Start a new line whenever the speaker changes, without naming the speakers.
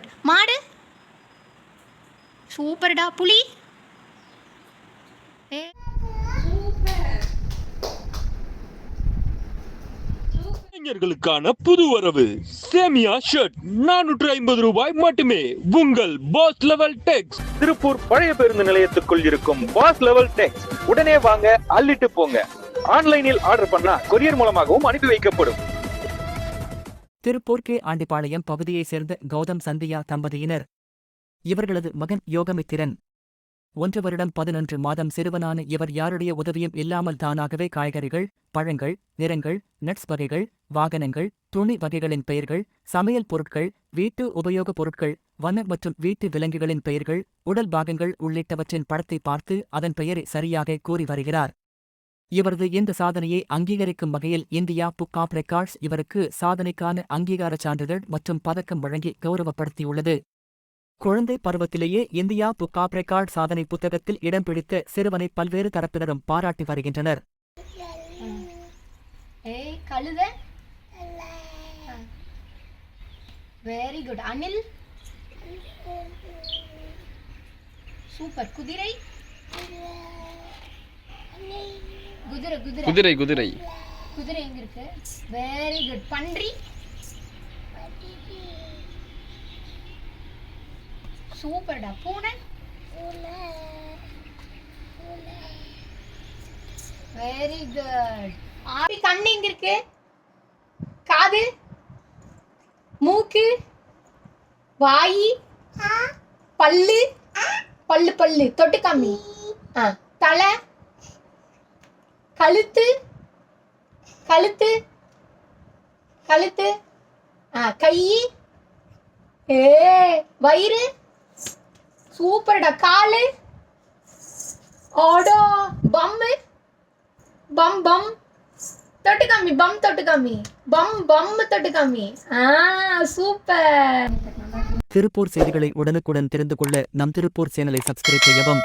மாடு? சூப்பர்டா. புலி? ஏ.
இளைஞர்களுக்கான புது வரவு. சேமியா ஷர்ட் நானூற்று ஐம்பது ரூபாய் மட்டுமே. உங்கள் பாஸ் லெவல் டெக்ஸ்
திருப்பூர் பழைய பேருந்து நிலையத்துக்குள் இருக்கும் பாஸ் லெவல் டெக்ஸ் உடனே வாங்க அள்ளிட்டு போங்க. ஆன்லைனில் ஆர்டர் பண்ணா கொரியர் மூலமாகவும் அனுப்பி வைக்கப்படும்.
திருப்பூர் கே ஆண்டிப்பாளையம் பகுதியைச் சேர்ந்த கௌதம் சந்தியா தம்பதியினர். இவர்களது மகன் யோகமித்திரன். ஒன்று வருடம் பதினொன்று மாதம் சிறுவனான இவர் யாருடைய உதவியும் இல்லாமல் தானாகவே காய்கறிகள் பழங்கள் நிறங்கள் நட்ஸ் வகைகள் வாகனங்கள் துணி வகைகளின் பெயர்கள் சமையல் பொருட்கள் வீட்டு உபயோகப் பொருட்கள் வன மற்றும் வீட்டு விலங்குகளின் பெயர்கள் உடல் பாகங்கள் உள்ளிட்டவற்றின் படத்தை பார்த்து அதன் பெயரை சரியாக கூறி வருகிறார். இவரது இந்த சாதனையை அங்கீகரிக்கும் வகையில் இந்தியா புக் ஆப் ரெக்கார்ட்ஸ் இவருக்கு சாதனைக்கான அங்கீகாரச் சான்றிதழ் மற்றும் பதக்கம் வழங்கி கௌரவப்படுத்தியுள்ளது. குழந்தை பருவத்திலேயே இந்தியா புக் ஆப் ரெக்கார்ட் சாதனை புத்தகத்தில் இடம் பிடித்த சிறுவனை பல்வேறு தரப்பினரும் பாராட்டி வருகின்றனர்.
வெரி குட் அனில் சூப்பர் குதிரை. குதிரை குதிரை.
குதிரை குதிரை.
எங்க இருக்கு? வெரி குட் பன்றி. சூப்பர்டா. பூனை. வெரி குட் ஆபி கண்ணு எங்க இருக்கு? காது. மூக்கு. வாய். பல்லு. பல்லு பல்லு. தொட்டு காமி ஆ. தலை. கழுத்து கழுத்து கழுத்து ஆ கை ஏ வயிறு சூப்பர்டா காலு ஆடோ பம்மு பம் பம் தொட்டு காமி பம் தொட்டு காமி பம் பம் தொட்டு காமி ஆ சூப்பர்
திருப்பூர் செய்திகளை உடனுக்குடன் தெரிந்து கொள்ள நம் திருப்பூர் சேனலை சப்ஸ்கிரைப் செய்யவும்